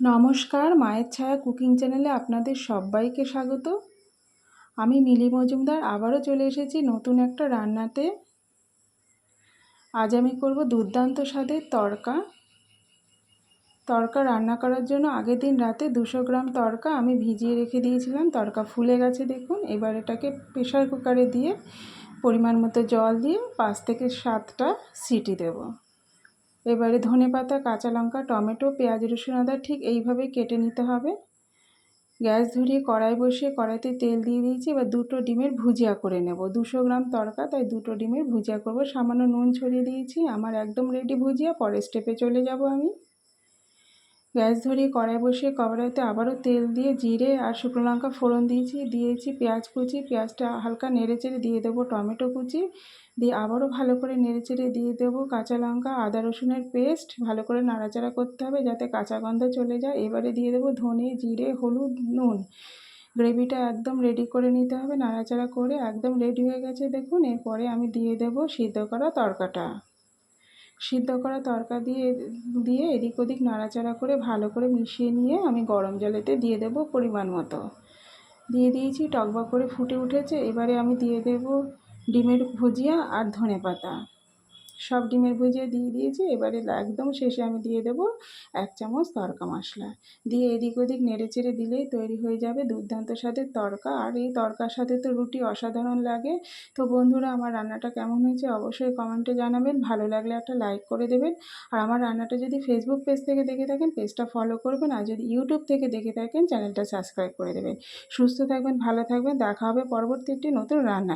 নমস্কার, মায়ের ছায়া কুকিং চ্যানেলে আপনাদের সবাইকে স্বাগত। আমি মিলি মজুমদার, আবারও চলে এসেছি নতুন একটা রান্নাতে। আজ আমি করব দুর্দান্ত স্বাদের তরকা। তরকা রান্না করার জন্য আগের দিন রাতে দুশো গ্রাম তড়কা আমি ভিজিয়ে রেখে দিয়েছিলাম। তরকা ফুলে গেছে দেখুন। এবার এটাকে প্রেশার কুকারে দিয়ে পরিমাণ মতো জল দিয়ে পাঁচ থেকে সাতটা সিটি দেবো। এবারে ধনে পাতা, কাঁচা লঙ্কা, টমেটো, পেঁয়াজ, রসুন, আদা ঠিক এইভাবে কেটে নিতে হবে। গ্যাস ধরিয়ে কড়াই বসিয়ে কড়াইতে তেল দিয়ে দিয়েছি। এবার দুটো ডিমের ভুজিয়া করে নেব। দুশো গ্রাম তরকা, তাই দুটো ডিমের ভুজিয়া করব। সামান্য নুন ছড়িয়ে দিয়েছি। আমার একদম রেডি ভুজিয়া, পরের স্টেপে চলে যাব আমি। গ্যাস ধরিয়ে কড়াই বসিয়ে কড়াইতে আবারও তেল দিয়ে জিরে আর শুকনো লঙ্কা ফোড়ন দিয়েছি দিয়েছি পেঁয়াজ কুচি। পেঁয়াজটা হালকা নেড়ে চেড়ে দিয়ে দেবো টমেটো কুচি। দিয়ে আবারও ভালো করে নেড়ে চেড়ে দিয়ে দেবো কাঁচা লঙ্কা, আদা রসুনের পেস্ট। ভালো করে নাড়াচাড়া করতে হবে যাতে কাঁচা গন্ধ চলে যায়। এবারে দিয়ে দেবো ধনে, জিরে, হলুদ, নুন। গ্রেভিটা একদম রেডি করে নিতে হবে, নাড়াচাড়া করে একদম রেডি হয়ে গেছে। দেখুন, এরপরে আমি দিয়ে দেবো সিদ্ধ করা তরকাটা। সিদ্ধ করা তরকা দিয়ে দিয়ে এদিক ওদিক নাড়াচাড়া করে ভালো করে মিশিয়ে নিয়ে আমি গরম জলেতে দিয়ে দেব পরিমাণ মতো। দিয়ে দিয়েছি, টকবক করে ফুটে উঠেছে। এবারে আমি দিয়ে দেব ডিমের ভুজিয়া আর ধনে পাতা সব ডিমের ভুজিয়া দিয়ে দিয়েছি, এবারে একদম শেষে আমি দিয়ে দেবো এক চামচ তরকা মশলা। দিয়ে এদিক ওদিক নেড়ে চেড়ে দিলেই তৈরি হয়ে যাবে দুর্দান্ত স্বাদের তরকা। আর এই তরকার সাথে তো রুটি অসাধারণ লাগে। তো বন্ধুরা, আমার রান্নাটা কেমন হয়েছে অবশ্যই কমেন্টে জানাবেন। ভালো লাগলে একটা লাইক করে দেবেন। আর আমার রান্নাটা যদি ফেসবুক পেজ থেকে দেখে থাকেন পেজটা ফলো করবেন। আর যদি ইউটিউব থেকে দেখে থাকেন চ্যানেলটা সাবস্ক্রাইব করে দেবেন। সুস্থ থাকবেন, ভালো থাকবেন। দেখা হবে পরবর্তী একটি নতুন রান্না